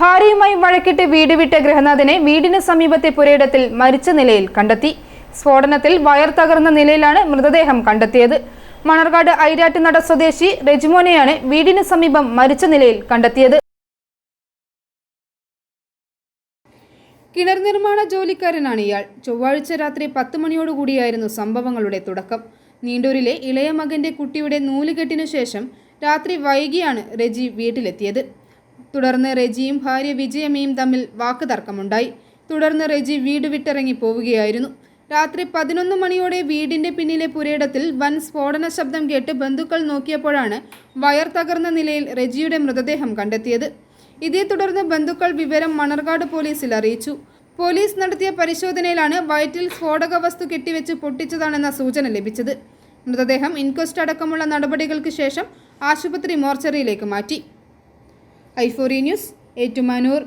ഭാര്യയുമായി വഴക്കിട്ട് വീട് വിട്ട ഗൃഹനാഥനെ വീടിന് സമീപത്തെ പുരയിടത്തിൽ മരിച്ച നിലയിൽ കണ്ടെത്തി. സ്ഫോടനത്തിൽ വയർ തകർന്ന നിലയിലാണ് മൃതദേഹം കണ്ടെത്തിയത്. മണർകാട് ഐരാറ്റുനട സ്വദേശി റെജിമോനെയാണ് വീടിന് സമീപം മരിച്ച നിലയിൽ കണ്ടെത്തിയത്. കിണർ നിർമ്മാണ ജോലിക്കാരനാണ് ഇയാൾ. ചൊവ്വാഴ്ച രാത്രി പത്ത് മണിയോടുകൂടിയായിരുന്നു സംഭവങ്ങളുടെ തുടക്കം. നീണ്ടൂരിലെ ഇളയ മകന്റെ കുട്ടിയുടെ നൂലുകെട്ടിനു ശേഷം രാത്രി വൈകിയാണ് റെജി വീട്ടിലെത്തിയത്. തുടർന്ന് റെജിയും ഭാര്യ വിജയമ്മയും തമ്മിൽ വാക്കുതർക്കമുണ്ടായി. തുടർന്ന് റെജി വീട് വിട്ടിറങ്ങി പോവുകയായിരുന്നു. രാത്രി പതിനൊന്ന് മണിയോടെ വീടിന്റെ പിന്നിലെ പുരയിടത്തിൽ വൻ സ്ഫോടന ശബ്ദം കേട്ട് ബന്ധുക്കൾ നോക്കിയപ്പോഴാണ് വയർ തകർന്ന നിലയിൽ റെജിയുടെ മൃതദേഹം കണ്ടെത്തിയത്. ഇതേ തുടർന്ന് ബന്ധുക്കൾ വിവരം മണർകാട് പോലീസിൽ അറിയിച്ചു. പോലീസ് നടത്തിയ പരിശോധനയിലാണ് വയറ്റിൽ സ്ഫോടക വസ്തു കെട്ടിവെച്ച് പൊട്ടിച്ചതാണെന്ന സൂചന ലഭിച്ചത്. മൃതദേഹം ഇൻക്വസ്റ്റ് അടക്കമുള്ള നടപടികൾക്ക് ശേഷം ആശുപത്രി മോർച്ചറിയിലേക്ക് മാറ്റി. ഐഫോറി ന്യൂസ് ഏറ്റുമാനൂർ